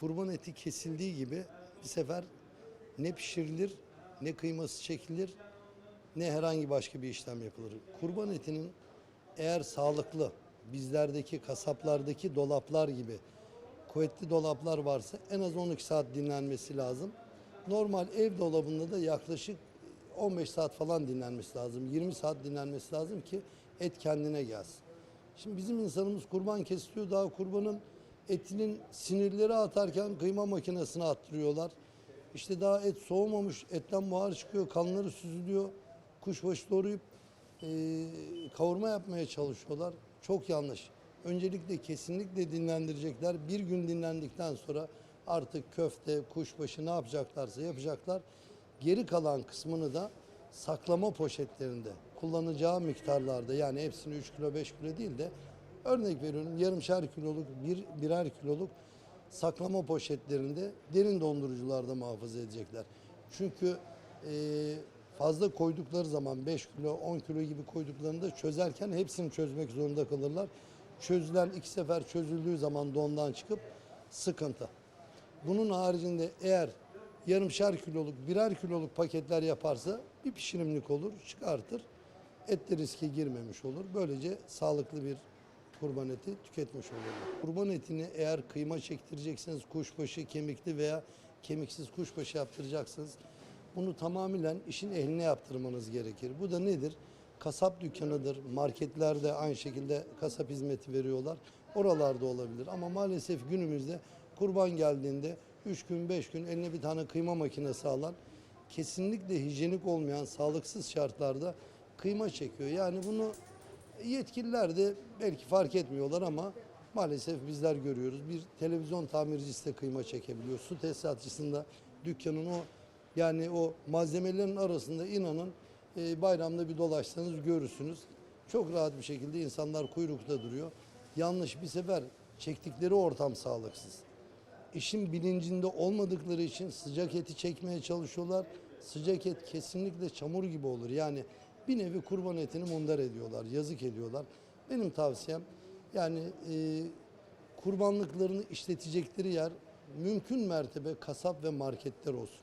kurban eti kesildiği gibi bir sefer ne pişirilir, ne kıyması çekilir, ne herhangi başka bir işlem yapılır. Kurban etinin eğer sağlıklı, bizlerdeki kasaplardaki dolaplar gibi kuvvetli dolaplar varsa en az 12 saat dinlenmesi lazım. Normal ev dolabında da yaklaşık 15 saat falan dinlenmesi lazım. 20 saat dinlenmesi lazım ki et kendine gelsin. Şimdi bizim insanımız kurban kesiyor. Daha kurbanın etinin sinirleri atarken kıyma makinesine attırıyorlar. İşte daha et soğumamış, etten buhar çıkıyor, kanları süzülüyor. Kuşbaşı doğrayıp e, kavurma yapmaya çalışıyorlar. Çok yanlış. Öncelikle kesinlikle dinlendirecekler. Bir gün dinlendikten sonra artık köfte, kuşbaşı ne yapacaklarsa yapacaklar. Geri kalan kısmını da saklama poşetlerinde kullanacağı miktarlarda yani hepsini 3 kilo 5 kilo değil de örnek veriyorum yarımşar kiloluk bir birer kiloluk saklama poşetlerinde derin dondurucularda muhafaza edecekler. Çünkü e, fazla koydukları zaman 5 kilo 10 kilo gibi koyduklarında çözerken hepsini çözmek zorunda kalırlar. Çözülen iki sefer çözüldüğü zaman dondan çıkıp sıkıntı. Bunun haricinde eğer yarımşar kiloluk, birer kiloluk paketler yaparsa bir pişirimlik olur, çıkartır. Et de riske girmemiş olur. Böylece sağlıklı bir kurban eti tüketmiş olurlar. Kurban etini eğer kıyma çektireceksiniz, kuşbaşı, kemikli veya kemiksiz kuşbaşı yaptıracaksınız. Bunu tamamen işin ehline yaptırmanız gerekir. Bu da nedir? Kasap dükkanıdır, marketlerde aynı şekilde kasap hizmeti veriyorlar. Oralarda olabilir ama maalesef günümüzde kurban geldiğinde 3 gün 5 gün eline bir tane kıyma makinesi alan kesinlikle hijyenik olmayan sağlıksız şartlarda kıyma çekiyor. Yani bunu yetkililer de belki fark etmiyorlar ama maalesef bizler görüyoruz. Bir televizyon tamircisi de kıyma çekebiliyor. Su tesisatçısında dükkanın o yani o malzemelerin arasında inanın e, bayramda bir dolaşsanız görürsünüz. Çok rahat bir şekilde insanlar kuyrukta duruyor. Yanlış bir sefer çektikleri ortam sağlıksız. İşin bilincinde olmadıkları için sıcak eti çekmeye çalışıyorlar. Sıcak et kesinlikle çamur gibi olur. Yani bir nevi kurban etini mundar ediyorlar, yazık ediyorlar. Benim tavsiyem yani e, kurbanlıklarını işletecekleri yer mümkün mertebe kasap ve marketler olsun.